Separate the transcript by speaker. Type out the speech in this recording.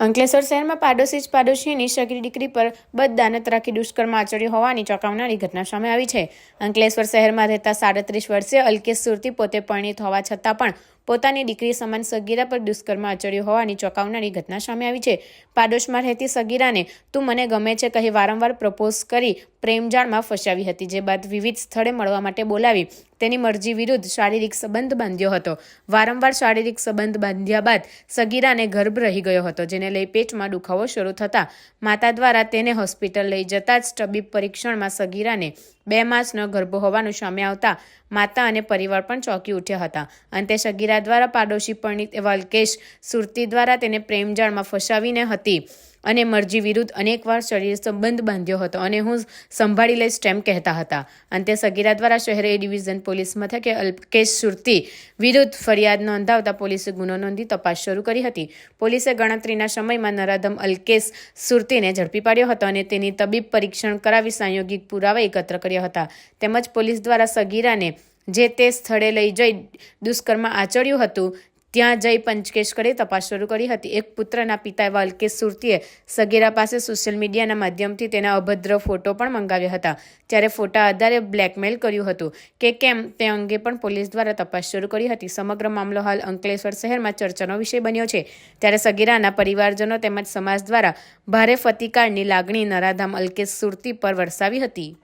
Speaker 1: અંકલેશ્વર શહેરમાં પાડોશી જ પાડોશીની સગીરી દીકરી પર બદદાનત રાખી દુષ્કર્મ આચર્યું હોવાની ચોંકાવનારી ઘટના સામે આવી છે. અંકલેશ્વર શહેરમાં રહેતા સાડત્રીસ વર્ષીય અલ્કેશ સુરતી પોતે પરિણિત હોવા છતાં પણ પોતાની દીકરી સમાન સગીરા પર દુષ્કર્મ આચર્યો હોવાની ચોંકાવનારી ઘટના સામે આવી છે. પાડોશમાં રહેતી સગીરાને તું મને ગમે છે કહી વારંવાર પ્રપોઝ કરી પ્રેમજાળમાં ફસાવી હતી, જે બાદ વિવિધ સ્થળે મળવા માટે બોલાવી તેની મરજી વિરુદ્ધ શારીરિક સંબંધ બાંધ્યો હતો. વારંવાર શારીરિક સંબંધ બાંધ્યા બાદ સગીરાને ગર્ભ રહી ગયો હતો, જેને લઈ પેટમાં દુખાવો શરૂ થતાં માતા દ્વારા તેને હોસ્પિટલ લઈ જતા જ તબીબ પરીક્ષણમાં સગીરાને બે માસનો ગર્ભ હોવાનું સામે આવતા માતા અને પરિવાર પણ ચોંકી ઉઠ્યા હતા. અંતે સગીરા દ્વારા પાડોશી પરિણીત એવા અલ્કેશ સુરતી દ્વારા તેને પ્રેમજાળમાં ફસાવીને હતી અને મરજી વિરુદ્ધ અનેકવાર શરીર સંબંધ બાંધ્યો હતો અને હું સંભાળી લઈશ તેમ કહેતા હતા. અંતે સગીરા દ્વારા શહેર એ ડિવિઝન પોલીસ મથકે અલ્કેશ સુરતી વિરુદ્ધ ફરિયાદ નોંધાવતા પોલીસે ગુનો નોંધી તપાસ શરૂ કરી હતી. પોલીસે ગણતરીના સમયમાં નરાધમ અલ્કેશ સુરતીને ઝડપી પાડ્યો હતો અને તેની તબીબ પરીક્ષણ કરાવી સાંયોગિક પુરાવા એકત્ર કર્યા હતા. તેમજ પોલીસ દ્વારા સગીરાને જે તે સ્થળે લઈ જઈ દુષ્કર્મ આચર્યું હતું, ત્યાં જઈ પંચકેશ્વરે તપાસ શરૂ કરી હતી. એક પુત્રના પિતા એવા સુરતીએ સગીરા પાસે સોશિયલ મીડિયાના માધ્યમથી તેના અભદ્ર ફોટો પણ મંગાવ્યા હતા. ત્યારે ફોટા આધારે બ્લેકમેલ કર્યું હતું કે કેમ તે અંગે પણ પોલીસ દ્વારા તપાસ શરૂ કરી હતી. સમગ્ર મામલો હાલ અંકલેશ્વર શહેરમાં ચર્ચાનો વિષય બન્યો છે. ત્યારે સગીરાના પરિવારજનો તેમજ સમાજ દ્વારા ભારે ફતિકારની લાગણી નરાધામ અલ્કેશ સુરતી પર વરસાવી હતી.